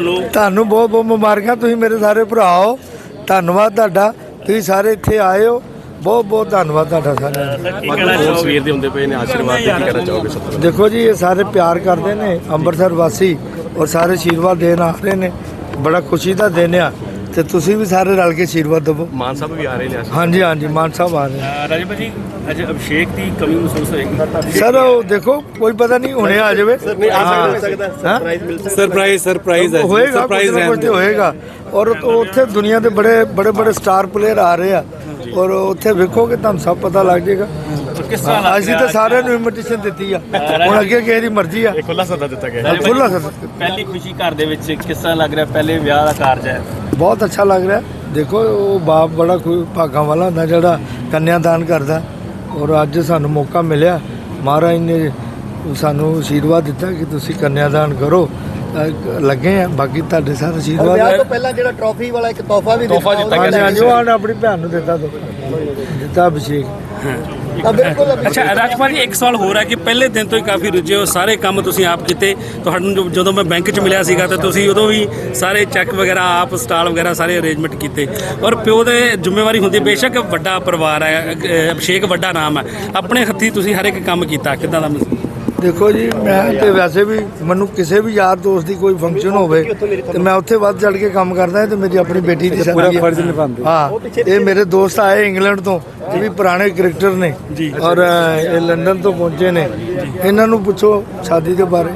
ਤੁਹਾਨੂੰ? ਬਹੁਤ ਬਹੁਤ ਮੁਬਾਰਕਾਂ ਤੁਸੀਂ ਮੇਰੇ ਸਾਰੇ ਭਰਾ ਹੋ। ਧੰਨਵਾਦ ਤੁਹਾਡਾ ਤੁਸੀਂ ਸਾਰੇ ਇੱਥੇ ਆਏ ਹੋ। ਬਹੁਤ ਬਹੁਤ ਧੰਨਵਾਦ ਤੁਹਾਡਾ ਸਾਰਿਆਂ ਦਾ। ਕੀ ਕਹਿਣਾ ਚਾਹੋਗੇ? ਸਵੇਰ ਦੇ ਹੁੰਦੇ ਪਏ ਨੇ ਆਸ਼ੀਰਵਾਦ ਕੀ ਕਹਿਣਾ ਚਾਹੋਗੇ ਸਭ ਤੋਂ? ਦੇਖੋ ਜੀ ਇਹ ਸਾਰੇ ਪਿਆਰ ਕਰਦੇ ਨੇ ਅੰਮ੍ਰਿਤਸਰ ਵਾਸੀ ਔਰ ਸਾਰੇ ਆਸ਼ੀਰਵਾਦ ਦੇਣ ਆ ਰਹੇ ਨੇ। ਬੜਾ ਖੁਸ਼ੀ ਦਾ ਦਿਨ ਆ। ਤੇ ਤੁਸੀਂ ਵੀ ਸਾਰੇ ਰਲ ਕੇ ਆਸ਼ੀਰਵਾਦ ਦਿਵੋ। ਮਾਨ ਸਾਹਿਬ ਵੀ ਆ ਰਹੇ ਨੇ ਹਾਂਜੀ ਹਾਂਜੀ ਮਾਨ ਸਾਹਿਬ ਆ ਰਹੇ ਨੇ। ਰਾਜਪਾ ਜੀ ਅੱਜ ਅਭਿਸ਼ੇਕ ਦੀ ਕਮੀ ਮਹਿਸੂਸ ਹੋਏਗੀ। ਸਰ ਉਹ ਦੇਖੋ ਕੋਈ ਪਤਾ ਨਹੀਂ ਹੁਣੇ ਆ ਜਾਵੇ। ਨਹੀਂ ਆ ਹਾਂ। ਸਕਦਾ। ਹਾਂ? ਸਰਪ੍ਰਾਈਜ਼ ਮਿਲ ਸਕਦਾ ਸਰਪ੍ਰਾਈਜ਼ ਸਰਪ੍ਰਾਈਜ਼ ਹੈ ਹੋਏਗਾ ਸਰਪ੍ਰਾਈਜ਼ ਤੇ ਹੋਏਗਾ। ਔਰ ਉੱਥੇ ਦੁਨੀਆ ਦੇ ਬੜੇ ਬੜੇ ਬੜੇ ਸਟਾਰ ਪਲੇਅਰ ਆ ਰਹੇ ਆ। ਔਰ ਉੱਥੇ ਵੇਖੋਗੇ ਤੁਹਾਨੂੰ ਸਭ ਪਤਾ ਲੱਗ ਜਾਏਗਾ। ਕਿਸ ਤਰ੍ਹਾਂ ਲੱਗ ਅਸੀਂ ਤਾਂ ਸਾਰਿਆਂ ਨੂੰ ਇਨਵੀਟੇਸ਼ਨ ਦਿੱਤੀ ਆ। ਹੁਣ ਅੱਗੇ ਕਿਸੇ ਦੀ ਮਰਜ਼ੀ ਆ। ਖੁੱਲਾ ਸੱਦਾ ਦਿੱਤਾ ਗਿਆ। ਖੁੱਲਾ ਸੱਦਾ। ਪਹਿਲੀ ਖੁਸ਼ੀ ਘਰ ਦੇ ਵਿੱਚ ਕਿਸ ਤਰ੍ਹਾਂ ਲੱਗ ਰਿਹਾ? ਪਹਿਲੇ ਵਿਆਹ ਦਾ ਕਾਰਜ ਹੈ। ਬਹੁਤ ਅੱਛਾ ਲੱਗ ਰਿਹਾ। ਦੇਖੋ, ਉਹ ਬਾਪ ਬੜਾ ਕੋਈ ਭਾਗਾਂ ਵਾਲਾ ਹੁੰਦਾ, ਜਿਹੜਾ ਕੰਨਿਆਦਾਨ ਕਰਦਾ। ਔਰ ਅੱਜ ਸਾਨੂੰ ਮੌਕਾ ਮਿਲਿਆ। ਮਹਾਰਾਜ ਨੇ ਸਾਨੂੰ ਆਸ਼ੀਰਵਾਦ ਦਿੱਤਾ ਕਿ ਤੁਸੀਂ ਕੰਨਿਆਦਾਨ ਕਰੋ। ਲੱਗੇ ਆ ਬਾਕੀ ਤੁਹਾਡੇ ਸਾਰੇ ਆਸ਼ੀਰਵਾਦ ਵਿਆਹ ਹੈ ਤੋਂ ਪਹਿਲਾਂ ਜਿਹੜਾ ਟਰੋਫੀ ਵਾਲਾ ਇੱਕ ਤੋਹਫਾ ਵੀ ਤੋਹਫ਼ਾ ਦਿੱਤਾ ਹਾਂਜੀ ਹਾਂਜੀ ਉਹ ਆਣ ਆਪਣੀ ਭੈਣ ਨੂੰ ਦਿੱਤਾ ਦੋ ਦਿੱਤਾ ਅਭਿਸ਼ੇਕ। ਤਾਂ ਬਿਲਕੁਲ ਅਭਿਸ਼ੇਕ। ਅੱਛਾ ਰਾਜਪਾਲ ਜੀ ਇੱਕ ਸਵਾਲ ਹੋਰ ਹੈ ਕਿ ਪਹਿਲੇ ਦਿਨ ਤੋਂ ਹੀ ਕਾਫੀ ਰੁੱਝੇ ਹੋ ਸਾਰੇ ਕੰਮ ਤੁਸੀਂ ਆਪ ਕੀਤੇ। ਤੁਹਾਨੂੰ ਜੋ- ਜਦੋਂ ਮੈਂ ਬੈਂਕ 'ਚ ਮਿਲਿਆ ਸੀਗਾ ਤਾਂ ਤੁਸੀਂ ਉਦੋਂ ਵੀ ਸਾਰੇ ਚੈੱਕ ਵਗੈਰਾ ਆਪ ਸਟਾਲ ਵਗੈਰਾ ਸਾਰੇ ਅਰੇਂਜਮੈਂਟ ਕੀਤੇ। ਔਰ ਪਿਓ ਦੇ ਜ਼ਿੰਮੇਵਾਰੀ ਹੁੰਦੀ ਹੈ, ਬੇਸ਼ੱਕ ਵੱਡਾ ਪਰਿਵਾਰ ਹੈ ਅ- ਅਭਿਸ਼ੇਕ ਵੱਡਾ ਨਾਮ ਹੈ। ਆਪਣੇ ਹੱਥੀ ਤੁਸੀਂ ਹਰ ਇੱਕ ਕੰਮ ਕੀਤਾ ਕਿਦਾਂ ਦਾ ਮਹਿਸੂਸ? ਦੇਖੋ ਜੀ ਮੈਂ ਤੇ ਵੈਸੇ ਵੀ ਮੈਨੂੰ ਕਿਸੇ ਵੀ ਯਾਰ ਦੋਸਤ ਦੀ ਕੋਈ ਫੰਕਸ਼ਨ ਹੋਵੇ ਤੇ ਮੈਂ ਉੱਥੇ ਵੱਧ ਚੜ ਕੇ ਕੰਮ ਕਰਦਾ ਤੇ ਮੇਰੀ ਆਪਣੀ ਬੇਟੀ ਦੀ ਪੂਰਾ ਸ਼ਾਦੀ ਹੈ। ਫਰਜ਼ ਨਿਭਾਉਂਦੇ। ਹਾਂ ਇਹ ਮੇਰੇ ਦੋਸਤ ਆਏ ਇੰਗਲੈਂਡ ਤੋਂ ਇਹ ਵੀ ਪੁਰਾਣੇ ਕ੍ਰਿਕਟਰ ਨੇ ਔਰ ਇਹ ਲੰਡਨ ਤੋਂ ਪਹੁੰਚੇ ਨੇ। ਇਹਨਾਂ ਨੂੰ ਪੁੱਛੋ ਸ਼ਾਦੀ ਦੇ ਬਾਰੇ।